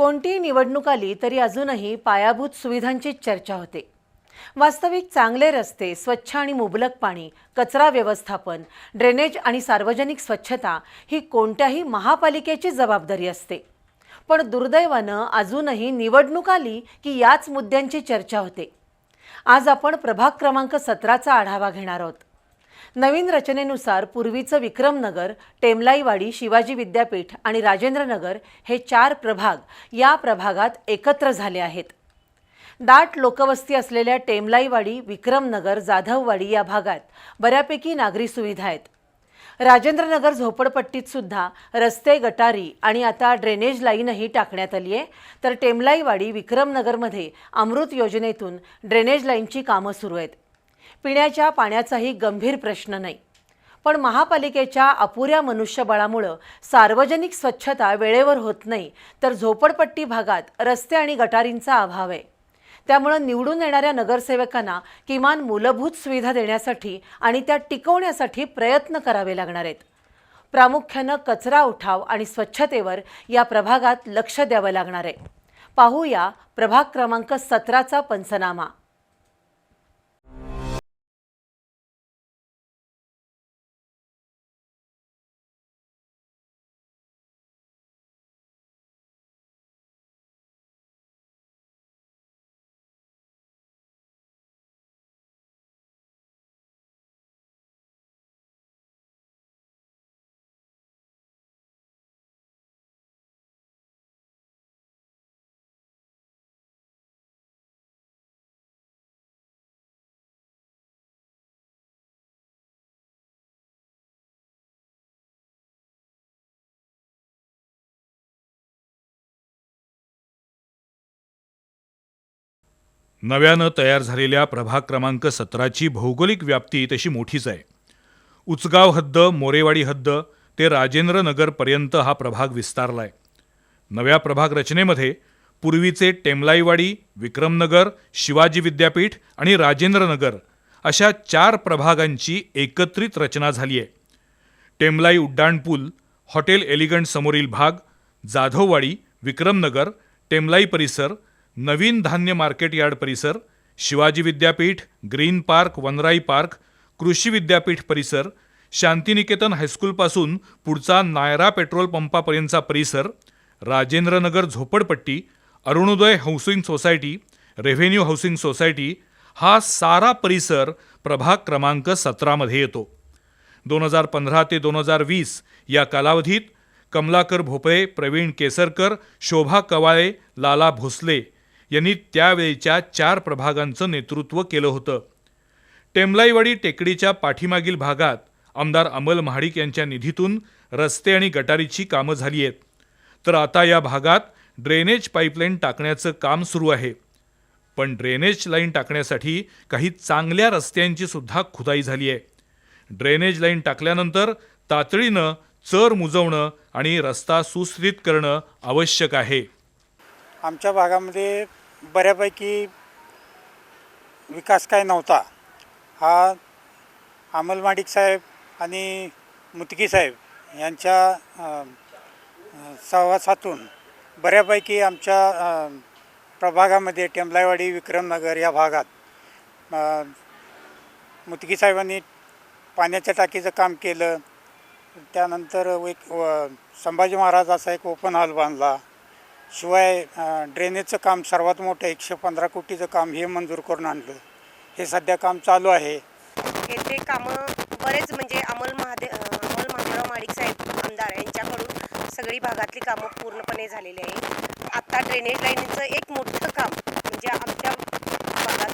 कोणतीही निवडणूक आली तरी अजूनही पायाभूत सुविधांचीच चर्चा होते. वास्तविक चांगले रस्ते स्वच्छ आणि मुबलक पाणी कचरा व्यवस्थापन ड्रेनेज आणि सार्वजनिक स्वच्छता ही कोणत्याही महापालिकेची जबाबदारी असते. पण दुर्दैवानं अजूनही निवडणूक आली की याच मुद्द्यांची चर्चा होते. आज आपण प्रभाग क्रमांक सतराचा आढावा घेणार आहोत. नवीन रचनेनुसार पूर्वीचं विक्रमनगर टेमलाईवाडी शिवाजी विद्यापीठ आणि राजेंद्रनगर हे चार प्रभाग या प्रभागात एकत्र झाले आहेत. दाट लोकवस्ती असलेल्या टेमलाईवाडी विक्रमनगर जाधववाडी या भागात बऱ्यापैकी नागरी सुविधा आहेत. राजेंद्रनगर झोपडपट्टीत सुद्धा रस्ते गटारी आणि आता ड्रेनेज लाईनही टाकण्यात आली आहे. तर टेमलाईवाडी विक्रमनगरमध्ये अमृत योजनेतून ड्रेनेज लाईनची कामं सुरू आहेत. पिण्याच्या पाण्याचाही गंभीर प्रश्न नाही. पण महापालिकेच्या अपुऱ्या मनुष्यबळामुळं सार्वजनिक स्वच्छता वेळेवर होत नाही तर झोपडपट्टी भागात रस्ते आणि गटारींचा अभाव आहे. त्यामुळं निवडून येणाऱ्या नगरसेवकांना किमान मूलभूत सुविधा देण्यासाठी आणि त्या टिकवण्यासाठी प्रयत्न करावे लागणार आहेत. प्रामुख्यानं कचरा उठाव आणि स्वच्छतेवर या प्रभागात लक्ष द्यावं लागणार आहे. पाहूया प्रभाग क्रमांक सतराचा पंचनामा. नव्यानं तयार झालेल्या प्रभाग क्रमांक सतराची भौगोलिक व्याप्ती तशी मोठीच आहे. उचगाव हद्द मोरेवाडी हद्द ते राजेंद्रनगरपर्यंत हा प्रभाग विस्तारला आहे नव्या प्रभाग रचनेमध्ये पूर्वीचे टेमलाईवाडी विक्रमनगर शिवाजी विद्यापीठ आणि राजेंद्रनगर अशा चार प्रभागांची एकत्रित रचना झाली आहे. टेमलाई उड्डाणपूल हॉटेल एलिगंट समोरील भाग जाधववाडी विक्रमनगर टेमलाई परिसर नवीन धान्य मार्केट यार्ड परिसर शिवाजी विद्यापीठ ग्रीन पार्क वनराई पार्क कृषी विद्यापीठ परिसर शांतिनिकेतन हायस्कूलपासून पुढचा नायरा पेट्रोल पंपापर्यंतचा परिसर राजेंद्रनगर झोपडपट्टी Arunoday housing society revenue housing society हा सारा परिसर प्रभाग क्रमांक सतरामध्ये येतो. दोन हजार पंधरा ते दोन हजार वीस या कालावधीत कमलाकर भोपळे प्रवीण केसरकर शोभा कवाळे लाला भोसले यांनी त्यावेळच्या चार प्रभागांचं नेतृत्व केलं होतं. टेमलाईवाडी टेकडीच्या पाठीमागील भागात आमदार अमल महाडिक यांच्या निधीतून रस्ते आणि गटारीची कामं झाली आहेत. तर आता या भागात ड्रेनेज पाईपलाईन टाकण्याचं काम सुरू आहे. पण ड्रेनेज लाईन टाकण्यासाठी काही चांगल्या रस्त्यांची सुद्धा खुदाई झाली आहे. ड्रेनेज लाईन टाकल्यानंतर तातडीनं चर मुजवणं आणि रस्ता सुस्थित करणं आवश्यक आहे. आमच्या भागामध्ये बऱ्यापैकी विकास काय नव्हता. हा अमल माडिक साहेब आणि मुतकी साहेब यांच्या सहवासातून बऱ्यापैकी आमच्या प्रभागामध्ये टेंबलाईवाडी विक्रमनगर या भागात मुतकी साहेबांनी पाण्याच्या टाकीचं काम केलं. त्यानंतर एक संभाजी महाराज असा एक ओपन हॉल बांधला. शिवाय ड्रेनेजचं काम सर्वात मोठं एकशे पंधरा कोटीचं काम हे मंजूर करून आणलं. हे सध्या काम चालू आहे. येथे कामं बरेच म्हणजे अमोल महादे अं, अमोल महादेवराव माडिक साहेब आमदार यांच्याकडून सगळी भागातली कामं पूर्णपणे झालेली आहे. आत्ता ड्रेनेज लाईनचं एक मोठं काम म्हणजे आमच्या भागात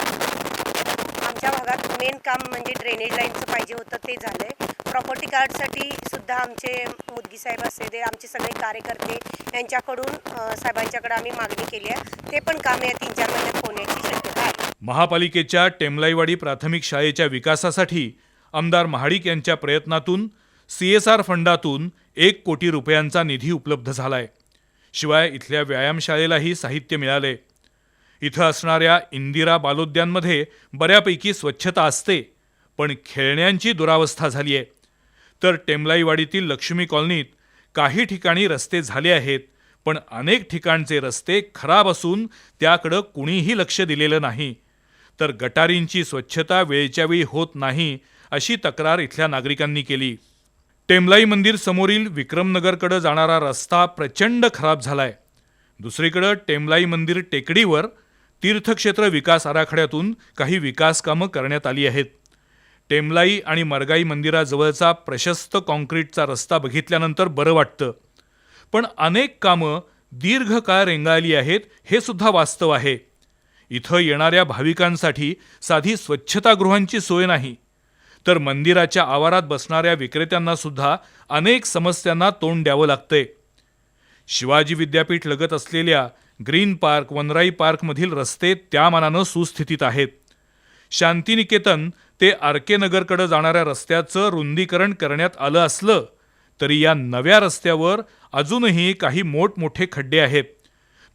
आमच्या भागात मेन काम म्हणजे ड्रेनेज लाईनचं पाहिजे होतं ते झालं आहे प्रॉपर्टी कार्डसाठी सुद्धा आमचे मुदगी साहेब असते ते आमचे सगळे कार्यकर्ते यांच्याकडून साहेबांच्याकडे आम्ही मागणी केली आहे. ते पण काम या तीन चार महिन्यात होण्याची शक्यता आहे. महापालिकेच्या टेमलाईवाडी प्राथमिक शाळेच्या विकासासाठी आमदार महाडिक यांच्या प्रयत्नातून सी एस आर फंडातून एक कोटी रुपयांचा निधी उपलब्ध झालाय. शिवाय इथल्या व्यायामशाळेलाही साहित्य मिळाले. इथं असणाऱ्या इंदिरा बालोद्यांमध्ये बऱ्यापैकी स्वच्छता असते पण खेळण्यांची दुरावस्था झाली आहे तर टेमलाईवाडीतील लक्ष्मी कॉलनीत काही ठिकाणी रस्ते झाले आहेत पण अनेक ठिकाणचे रस्ते खराब असून त्याकडं कुणीही लक्ष दिलेलं नाही. तर गटारींची स्वच्छता वेळच्या वेळी होत नाही अशी तक्रार इथल्या नागरिकांनी केली. टेमलाई मंदिर समोरील विक्रमनगरकडं जाणारा रस्ता प्रचंड खराब झालाय. दुसरीकडं टेमलाई मंदिर टेकडीवर तीर्थक्षेत्र विकास आराखड्यातून काही विकास कामं करण्यात आली आहेत. टेमलाई आणि मरगाई मंदिराजवळचा प्रशस्त कॉन्क्रीटचा रस्ता बघितल्यानंतर बरं वाटतं. पण अनेक कामं दीर्घकाळ रेंगाळली आहेत हे सुद्धा वास्तव आहे. इथं येणाऱ्या भाविकांसाठी साधी स्वच्छतागृहांची सोय नाही. तर मंदिराच्या आवारात बसणाऱ्या विक्रेत्यांना सुद्धा अनेक समस्यांना तोंड द्यावं लागतंय. शिवाजी विद्यापीठ लगत असलेल्या ग्रीन पार्क वनराई पार्कमधील रस्ते त्या मानानं सुस्थितीत आहेत. शांतिनिकेतन ते आर के नगरकडे जाणाऱ्या रस्त्याचं रुंदीकरण करण्यात आलं असलं तरी या नव्या रस्त्यावर अजूनही काही मोठमोठे खड्डे आहेत.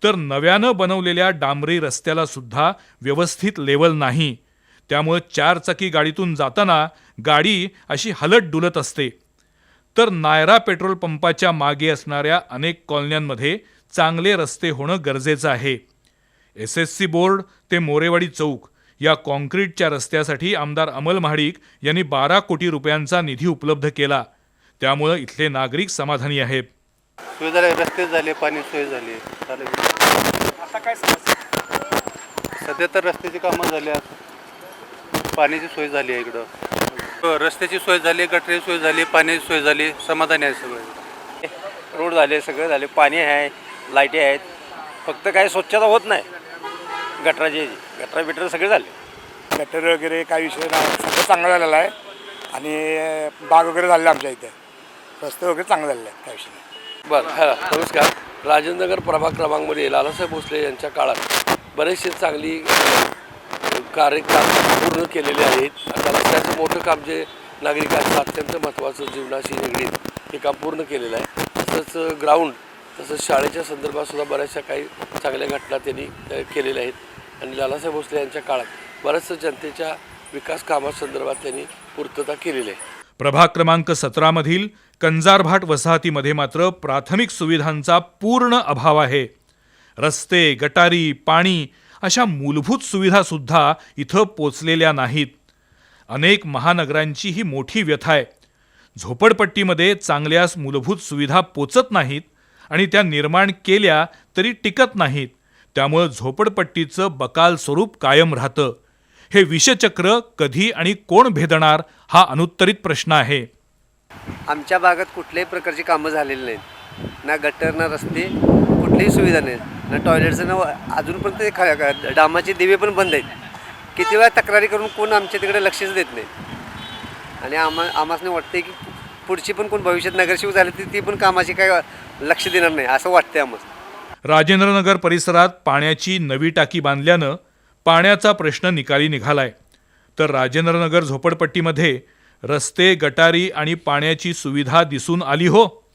तर नव्यानं बनवलेल्या डांबरी रस्त्याला सुद्धा व्यवस्थित लेवल नाही. त्यामुळं चारचाकी गाडीतून जाताना गाडी अशी हलत डुलत असते. तर नायरा पेट्रोल पंपाच्या मागे असणाऱ्या अनेक कॉलन्यांमध्ये चांगले रस्ते होणं गरजेचं आहे. एस एस सी बोर्ड ते मोरेवाडी चौक या कॉन्क्रीटच्या रस्त्यासाठी आमदार अमल महाडिक यांनी बारा कोटी रुपयांचा निधी उपलब्ध केला. त्यामुळं इथले नागरिक समाधानी आहेत. सोय झाले रस्ते झाले पाणी सोय झाली. चालेल. आता काय सध्या तर रस्त्याची कामं झाल्या पाण्याची सोय झाली आहे इकडं. रस्त्याची सोय झाली गटरी सोय झाली पाण्याची सोय झाली समाधानी आहे सगळं. रोड झाले सगळं झाले पाणी आहे लाईटी आहेत. फक्त काय स्वच्छता होत नाही. गटराची गटरा बिटर सगळे झाले. गटर वगैरे काही विषय नाही. सगळं चांगलं झालेलं आहे. आणि बाग वगैरे झालेलं आहे आमच्या इथे. रस्ते वगैरे चांगले झालेले आहेत काही विषय नाही. बरं हा नमस्कार. राजेंद्रनगर प्रभाग क्रमांकमध्ये लालासाहेब भोसले यांच्या काळात बरेचसे चांगली कार्यकाम पूर्ण केलेले आहेत. आता रस्त्याचं मोठं काम जे नागरिकांचं अत्यंत महत्त्वाचं जीवनाशी निगडीत हे काम पूर्ण केलेलं आहे. तसंच ग्राउंड तसंच शाळेच्या संदर्भात सुद्धा बऱ्याचशा काही चांगल्या घटना त्यांनी केलेल्या आहेत. आणि लालासाहेब भोसले यांच्या काळात बऱ्याचशा जनतेच्या विकास कामासंदर्भात त्यांनी पूर्तता केलेली आहे. प्रभाग क्रमांक सतरामधील कंजारभाट वसाहतीमध्ये मात्र प्राथमिक सुविधांचा पूर्ण अभाव आहे. रस्ते गटारी पाणी अशा मूलभूत सुविधासुद्धा इथं पोचलेल्या नाहीत. अनेक महानगरांची ही मोठी व्यथा आहे. झोपडपट्टीमध्ये चांगल्यास मूलभूत सुविधा पोचत नाहीत आणि त्या निर्माण केल्या तरी टिकत नाहीत. त्यामुळं झोपडपट्टीचं बकाल स्वरूप कायम राहतं. हे विषचक्र कधी आणि कोण भेदणार हा अनुत्तरित प्रश्न आहे. आमच्या भागात कुठल्याही प्रकारची कामं झालेली नाहीत. ना गटर ना रस्ते कुठलीही सुविधा नाहीत. ना टॉयलेटचं ना अजूनपर्यंत ते खा डामाचे दिवे पण बंद आहेत. किती वेळा तक्रारी करून कोण आमच्या तिकडे लक्षच देत नाही. आणि आम्हा आम्हाला वाटते की पुढची पण कोण भविष्यात नगरसेवक झाले ती ती पण कामाची काय लक्ष देणार नाही असं वाटतंय आम्हाला राजेंद्रनगर परिसरात पाण्याची नवी टाकी बांधल्यानं पाण्याचा प्रश्न निकाली निघालाय. तर राजेंद्रनगर झोपडपट्टीमध्ये रस्ते गटारी आणि पाण्याची सुविधा दिसून आली हो.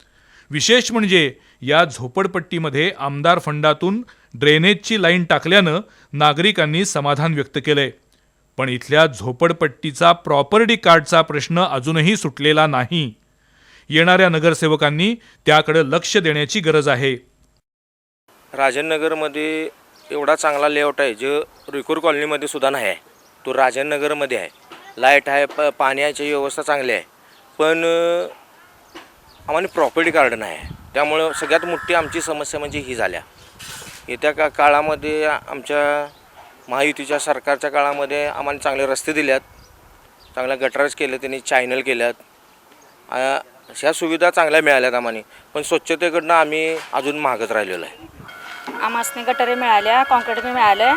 विशेष म्हणजे या झोपडपट्टीमध्ये आमदार फंडातून ड्रेनेजची लाईन टाकल्यानं नागरिकांनी समाधान व्यक्त केलंय. पण इथल्या झोपडपट्टीचा प्रॉपर्टी कार्डचा प्रश्न अजूनही सुटलेला नाही. येणाऱ्या नगरसेवकांनी त्याकडे लक्ष देण्याची गरज आहे. राजननगरमध्ये एवढा चांगला लेआउट आहे जो रिकूर कॉलनीमध्ये सुद्धा नाही आहे. तो राजननगरमध्ये आहे. लाइट आहे प पाण्याची व्यवस्था चांगली आहे. पण आम्हाला प्रॉपर्टी कार्ड नाही आहे. त्यामुळं सगळ्यात मोठी आमची समस्या म्हणजे ही झाल्या. येत्या का काळामध्ये आमच्या महायुतीच्या सरकारच्या काळामध्ये आम्हाला चांगले रस्ते दिल्यात. चांगल्या गटारच केले त्यांनी चॅनल केल्यात. ह्या सुविधा चांगल्या मिळाल्यात आम्हाला पण स्वच्छतेकडनं आम्ही अजून मागत राहिलेलो आहे. आमासने गटारे मिळाल्या कॉन्क्रीट बी मिळाले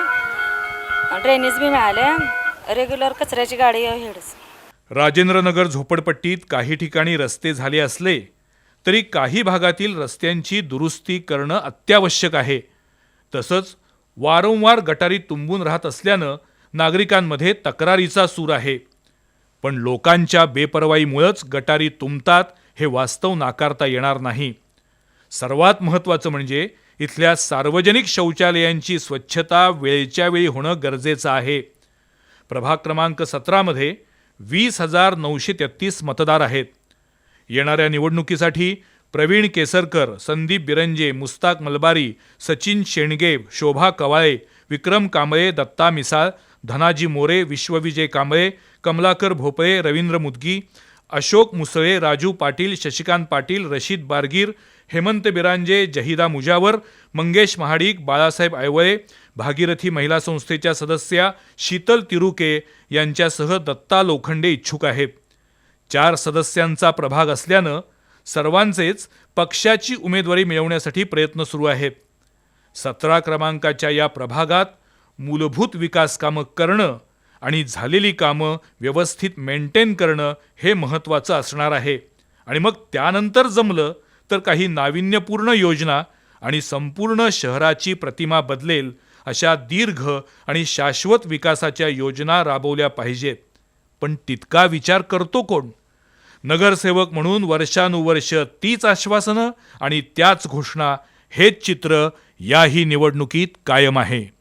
ड्रेनेज बी मिळाले रेग्युलर कचऱ्याची गाडी हेडच. राजेंद्रनगर झोपडपट्टीत काही ठिकाणी रस्ते झाले असले तरी काही भागातील रस्त्यांची दुरुस्ती करणं अत्यावश्यक आहे. तसंच वारंवार गटारी तुंबून राहत असल्यानं नागरिकांमध्ये तक्रारीचा सूर आहे. पण लोकांच्या बेपर्वाईमुळंच गटारी तुंबतात हे वास्तव नाकारता येणार नाही. सर्वात महत्त्वाचं म्हणजे इथल्या सार्वजनिक शौचालयांची स्वच्छता वेळच्या वेळी होणं गरजेचं आहे. प्रभाग क्रमांक सतरामध्ये वीस हजार नऊशे तेहतीस मतदार आहेत. येणाऱ्या निवडणुकीसाठी प्रवीण केसरकर संदीप बिरंजे मुस्ताक मलबारी सचिन शेणगे शोभा कवाळे विक्रम कांबळे दत्ता मिसाळ धनाजी मोरे विश्वविजय कांबळे कमलाकर भोपळे रवींद्र मुदगी अशोक मुसळे राजू पाटील शशिकांत पाटील रशीद बारगीर हेमंत बिरांजे जहिदा मुजावर मंगेश महाडिक बाळासाहेब आयवळे भागीरथी महिला संस्थेच्या सदस्या शीतल तिरुके यांच्यासह दत्ता लोखंडे इच्छुक आहेत. चार सदस्यांचा प्रभाग असल्यानं सर्वांचेच पक्षाची उमेदवारी मिळवण्यासाठी प्रयत्न सुरू आहेत. सतरा क्रमांकाच्या या प्रभागात मूलभूत विकास कामं करणं आणि झालेली कामं व्यवस्थित मेंटेन करणं हे महत्त्वाचं असणार आहे. आणि मग त्यानंतर जमलं तर काही नाविन्यपूर्ण योजना आणि संपूर्ण शहराची प्रतिमा बदलेल अशा दीर्घ आणि शाश्वत विकासाच्या योजना राबवल्या पाहिजेत. पण तितका विचार करतो कोण? नगरसेवक म्हणून वर्षानुवर्ष तीच आश्वासनं आणि त्याच घोषणा हेच चित्र याही निवडणुकीत कायम आहे.